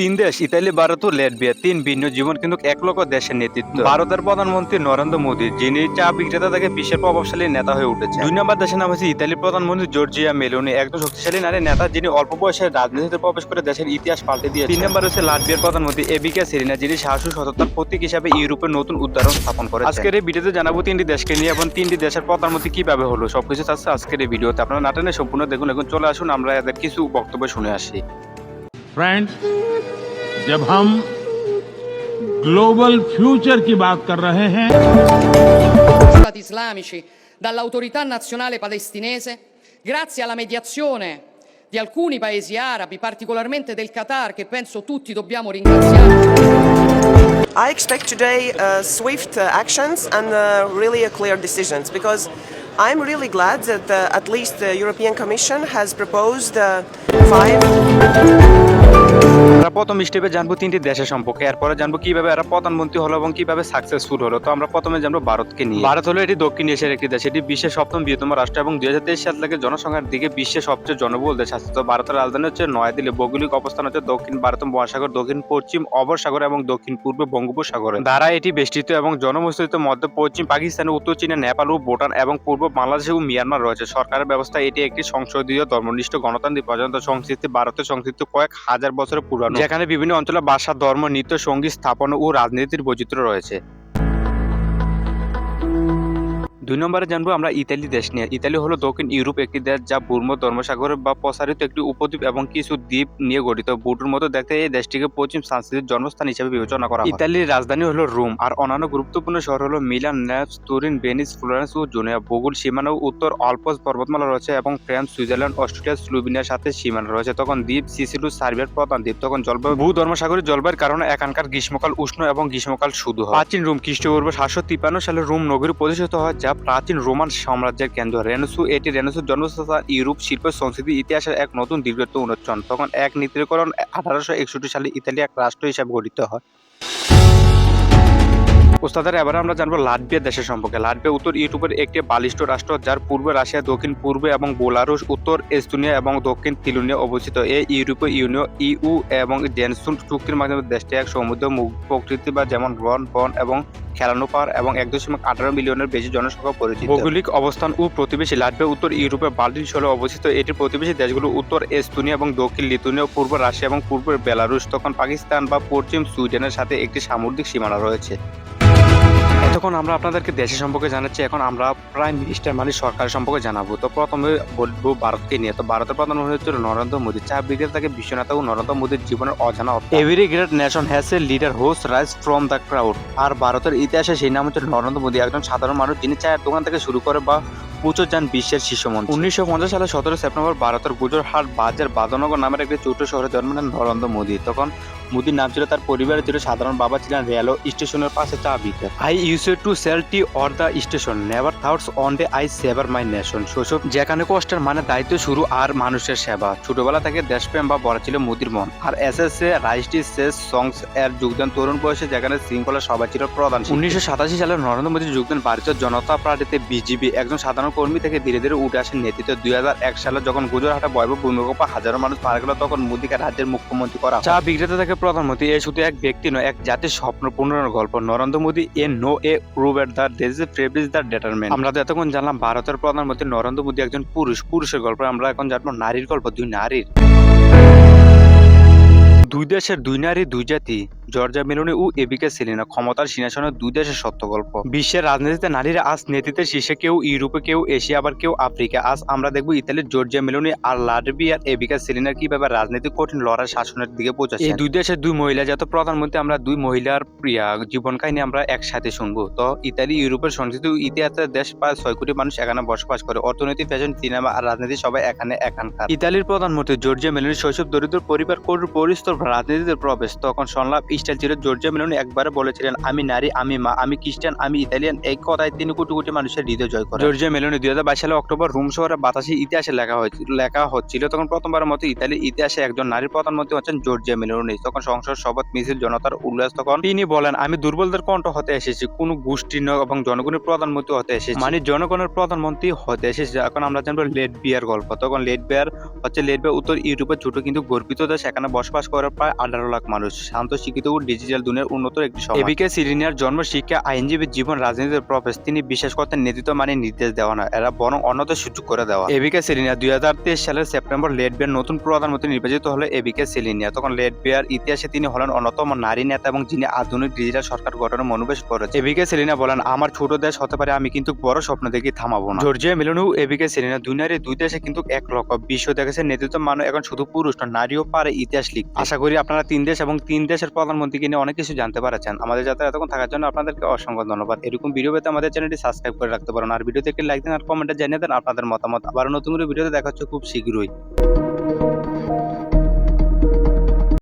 তিন দেশ, ইতালি, ভারত ও লেটবিয়া তিন ভিন্ন জীবন কিন্তু এক লক্ষ দেশের নেতৃত্ব। ভারতের প্রধানমন্ত্রী নরেন্দ্র মোদী, যিনি চা বিক্রেতা থেকে বিশ্বের প্রভাবশালী নেতা হয়ে উঠেছে দুই নম্বর দেশের নাম হচ্ছে ইতালির প্রধানমন্ত্রী জর্জিয়া মেলোনি, একজন শক্তিশালী নারী নেতা যিনি অল্প বয়সে রাজনীতিতে প্রবেশ করে দেশের ইতিহাস পাল্টে দিয়ে তিন নম্বর হচ্ছে লাটভিয়ার প্রধানমন্ত্রী এবিকে সেরিনা, যিনি শাসু সততার প্রতীক হিসাবে ইউরোপের নতুন উদাহরণ স্থাপন করে আজকের এই ভিডিওতে জানাব তিনটি দেশকে নিয়ে এবং তিনটি দেশের প্রধানমন্ত্রী কীভাবে হলো। সবকিছু আছে আজকের এই ভিডিওতে। আপনারা নাটনে সম্পূর্ণ দেখুন এখন চলে আসুন, আমরা এদের কিছু বক্তব্য শুনে আসি। ফ্রেন্ডস जब हम ग्लोबल फ्यूचर की बात कर रहे हैं stati islamici dall'autorità nazionale palestinese grazie alla mediazione di alcuni paesi arabi, particolarmente del Qatar, che penso tutti dobbiamo ringraziare. I expect today uh, swift uh, actions and uh, really uh, clear decisions because I'm really glad that uh, at least the European Commission has proposed uh, five আমরা প্রথম স্টেপে জানব তিনটি দেশের সম্পর্কে, এরপরে জানব কীভাবে এরা প্রধানমন্ত্রী হলো এবং কীভাবে সাকসেসফুল হলো। তো আমরা প্রথমে জানব ভারতকে নিয়ে। ভারত হলো এটি দক্ষিণ এশিয়ার একটি দেশ, এটি বিশ্বের সপ্তম বৃহত্তম রাষ্ট্র এবং দুই হাজার তেইশ সাল থেকে জনসংখ্যার দিকে বিশ্বের সবচেয়ে জনবহুল দেশ। আছে তো ভারতের রাজধানী হচ্ছে নয়াদিল্লি। ভৌগোলিক অবস্থান হচ্ছে দক্ষিণ ভারত, মহাসাগর, দক্ষিণ, পশ্চিম অবসাগর এবং দক্ষিণ পূর্ব বঙ্গোপসাগর। দ্বারা এটি বেষ্টিত এবং জনবসতিত মধ্য, পশ্চিম পাকিস্তান, উত্তর চীনে নেপাল ও ভুটান এবং পূর্ব বাংলাদেশ এবং মিয়ানমার রয়েছে। সরকারের ব্যবস্থা এটি একটি সংসদীয় ধর্মনিষ্ঠ গণতান্ত্রিক প্রজাতন্ত্র সংস্কৃতি ভারতের সংস্কৃতি কয়েক হাজার বছরের পুরানো যেখানে বিভিন্ন অঞ্চলে ভাষা ধর্ম নৃত্য সংগীত স্থাপন ও রাজনীতির বৈচিত্র্য রয়েছে। দুই নম্বরে জানব আমরা ইতালি দেশ নিয়ে। ইতালি হলো দক্ষিণ ইউরোপ একটি দেশ যা ভূর্ম ধর্মসাগর বা প্রসারিত একটি উপদ্বীপ এবং কিছু দ্বীপ নিয়ে গঠিত। বুটুর মতো দেখতে এই দেশটিকে পশ্চিম সংস্কৃতির জন্মস্থান হিসেবে বিবেচনা করা ইতালির রাজধানী হলো রোম আর অন্যান্য গুরুত্বপূর্ণ শহর হলো Milan, Naples, Turin, Venice, Florence ও জুনিয়া। ভূগোল সীমানা উত্তর অল্পস পর্বতমালা রয়েছে এবং ফ্রান্স সুইজারল্যান্ড অস্ট্রেলিয়া স্লোভেনিয়ার সাথে সীমানা রয়েছে। তখন দ্বীপ সিসিলু সার্বিয়ার প্রধান দ্বীপ। তখন জলবায়ু ভূ ধর্মসাগরের জলবায়ুর কারণে এখানকার গ্রীষ্মকাল উষ্ণ এবং গ্রীষ্মকাল শুধু প্রাচীন রোম খ্রিস্টপূর্ব সাতশো তিপ্পান্ন সালে রোম নগরী প্রতিষ্ঠিত হয় প্রাচীন রোমান সাম্রাজ্যের কেন্দ্র। রেনেসু এটি রেনেসুর জন্মস্থান ইউরোপ শিল্প সংস্কৃতি ইতিহাসের এক নতুন দীর্ঘত্ব উন্মোচন তখন এক নীতিকরণ আঠারোশো একষট্টি সালে ইতালি এক রাষ্ট্র হিসাবে গঠিত হয়। ওস্তাদের, এবারে আমরা জানব লাটভিয়া দেশের সম্পর্কে। লাটভিয়া উত্তর ইউরোপের একটি বালিষ্ঠ রাষ্ট্র, যার পূর্বে রাশিয়া, দক্ষিণ পূর্বে এবং বেলারুশ, উত্তর এস্তোনিয়া এবং দক্ষিণ তিলুনিয়া অবস্থিত। এই ইউরোপীয় ইউনিয়ন, ইউ এবং জেনসুন চুক্তির মাধ্যমে দেশটি এক সমুদ্র মুখ প্রকৃতি বা যেমন রন বন এবং খেলানো পাওয়ার এবং এক দশমিক আঠারো মিলিয়নের বেশি জনসংখ্যা পরিচিত। ভৌগোলিক অবস্থান ও প্রতিবেশী লাটভিয়া উত্তর ইউরোপের বাল্টিক শহরে অবস্থিত এটি প্রতিবেশী দেশগুলো উত্তর এস্তোনিয়া এবং দক্ষিণ লিথুনিয়া, পূর্ব রাশিয়া এবং পূর্ব বেলারুশ, তখন পাকিস্তান বা পশ্চিম সুইডেনের সাথে একটি সামুদ্রিক সীমানা রয়েছে। এতক্ষণ আমরা আপনাদেরকে দেশের সম্পর্কে জানাচ্ছি এখন আমরা প্রাইম মিনিস্টার মানে সরকারের সম্পর্কে জানাব। তো প্রথমে বলব ভারতকে নিয়ে। তো ভারতের প্রধানমন্ত্রী হচ্ছে নরেন্দ্র মোদী। চা বিক্রেতাকে বিশ্বনেতা ও নরেন্দ্র মোদীর জীবনের অজানা every great nation has a leader whose rise from the crowd আর ভারতের ইতিহাসে সেই নাম হচ্ছে নরেন্দ্র মোদী। একজন সাধারণ মানুষ যিনি চায়ের দোকান থেকে শুরু করে বা পুজো যান বিশ্বের শীর্ষমন্ত্রী উনিশশো পঞ্চাশ সালে সতেরো সেপ্টেম্বর ভারতের গুজরহাট বাজার বাদনগর নামের একটি ছোট শহরে জন্ম নেন নরেন্দ্র মোদী। তখন মোদীর নাম ছিল তার পরিবারের ছিল সাধারণ বাবা ছিলেন রেলও স্টেশনের পাশে চা বিক্রেতা I use to sell tea or the station never thoughts on day I saver my nation শৈশব যেখানে কষ্টের মানে দায়িত্ব শুরু আর মানুষের সেবা। ছোটবেলা থেকে দেশপ্রেম বা বড় ছিল মোদীর মন। আর এস এস এ রাইসটি শেষ সংস এর যোগদান তরুণ বয়সে যেখানে শৃঙ্খলা সভা ছিল প্রধান উনিশশো সাতাশি সালে নরেন্দ্র মোদী যোগদান ভারতীয় জনতা পার্টিতে বিজেপি একজন সাধারণ কর্মী থেকে ধীরে ধীরে উঠে আসেন নেতৃত্ব। দুই হাজার এক সালে যখন গুজরাটে ভয়াবহ ভূমিকম্প হাজারো মানুষ মারা গেল তখন মোদীকে রাজ্যের মুখ্যমন্ত্রী করা চা বিক্রেতা থেকে প্রধানমন্ত্রী এ শুধু এক ব্যক্তি নয়, এক জাতির স্বপ্ন পূরণের গল্প। Narendra Modi a no a prove at the days fabrics the determent. আমরা তো এতক্ষণ জানলাম, ভারতের প্রধানমন্ত্রী নরেন্দ্র মোদী একজন পুরুষ। পুরুষের গল্প আমরা এখন জানব নারীর গল্প, দুই নারীর। দুই দেশের দুই নারী দুই জাতি জর্জা মেলোনি ও এবিকে সেলিনা ক্ষমতার সিংহাসনের দুই দেশের সত্য গল্প বিশ্বের রাজনীতিতে নারীরা আজ নেতৃত্বের শীর্ষে কেউ ইউরোপে কেউ এশিয়া আবার কেউ আফ্রিকা। আজ আমরা দেখব ইতালির জর্জিয়া মেলোনি আর লাডবি আর এবিকা সেলিনার কীভাবে রাজনৈতিক কঠিন লড়াই শাসনের দিকে পৌঁছাচ্ছে এই দুই দেশের দুই মহিলা যত প্রধানমন্ত্রী আমরা দুই মহিলার প্রিয়া জীবন কাহিনী আমরা একসাথে শুনব। তো ইতালি ইউরোপের সংস্কৃতি ও ইতিহাসের দেশ প্রায় ছয় কোটি মানুষ এখানে বসবাস করে। অর্থনীতি ফ্যাশন সিনেমা আর রাজনীতি সবাই এখানে এখানকার। ইতালির প্রধানমন্ত্রী জর্জিয়া মেলোনি শৈশব দরিদ্র পরিবার করুর পরিস্তর রাজনীতিতে প্রবেশ, তখন সংলাপ স্টাইল ছিল জর্জিয়া মেলোনি একবারে বলেছিলেন, আমি নারী, আমি মা, আমি খ্রিস্টান, আমি ইতালিয়ান। এই কথায় তিনি কোটি কোটি মানুষের হৃদয় জয় করেন। জর্জিয়া মেলোনি দুই হাজার বাইশ সালে অক্টোবর রোম শহরে বাতাসে ইতিহাসে লেখা হয়েছিল লেখা হচ্ছিল। তখন প্রথমবারের মতো ইতালির ইতিহাসে একজন নারী প্রধানমন্ত্রী হচ্ছেন জর্জিয়া মেলোনি। তখন সংসদ শপথ মিছিল, জনতার উল্লাস তখন তিনি বলেন, আমি দুর্বলদের কণ্ঠ হতে এসেছি, কোনো গোষ্ঠী নয় এবং জনগণের প্রধানমন্ত্রী হতে এসেছি। মানে জনগণের প্রধানমন্ত্রী হতে এসেছি। এখন আমরা জানব লেট বিয়ার গল্প। তখন লেট বিয়ার হচ্ছে লেট বিয়ার উত্তর ইউরোপের ছোট কিন্তু গর্বিত দেশ। এখানে বসবাস করে প্রায় আঠারো লাখ মানুষ। শান্ত শিক্ষিত ও ডিজিটাল দুনিয়ার উন্নত একটি সমাজ। এবিকে সিরিনিয়ার জন্ম শিক্ষা আইনজীবী জীবন রাজনীতির প্রফেস। তিনি বিশেষ করতেন নেতৃত্ব মানে নির্দেশ দেওয়া না এরা বরং অন্যদের সুযোগ করে দেওয়া। এবিকে সিরিনিয়া দুই হাজার তেইশ সালের সেপ্টেম্বর লেট বিয়ার নতুন প্রধানমন্ত্রী নির্বাচিত হলো এবিকে সিলিনিয়া তখন লেট বিয়ার ইতিহাসে তিনি হলেন অন্যতম নারী নেতা এবং যিনি আধুনিক ডিজিটাল সরকার গঠনের মনোবেশ করেছে এবিকে সেলিনা বলেন আমার ছোট দেশ হতে পারে আমি কিন্তু বড় স্বপ্ন দেখি থামাবো না। জর্জিয়া মিলনু এবিকে সেলিনা দুনিয়ার দুই দেশে কিন্তু এক লক্ষ। বিশ্ব দেখেছে নেতৃত্ব মানে এখন শুধু পুরুষ না নারীও পারে ইতিহাস লিখতে। আশা করি আপনারা তিন দেশ এবং তিন দেশের প্রধানমন্ত্রীকে নিয়ে অনেক কিছু জানতে পারছেন। আমাদের যাতে এতক্ষণ থাকার জন্য আপনাদেরকে অসংখ্য ধন্যবাদ। এরকম ভিডিও পেতে আমাদের চ্যানেলটি সাবস্ক্রাইব করে রাখতে পারেন। আর ভিডিওতে একটি লাইক দেন আর কমেন্টে জানিয়ে দেন আপনাদের মতামত। আবার নতুন করে ভিডিওতে দেখা হচ্ছে খুব শীঘ্রই।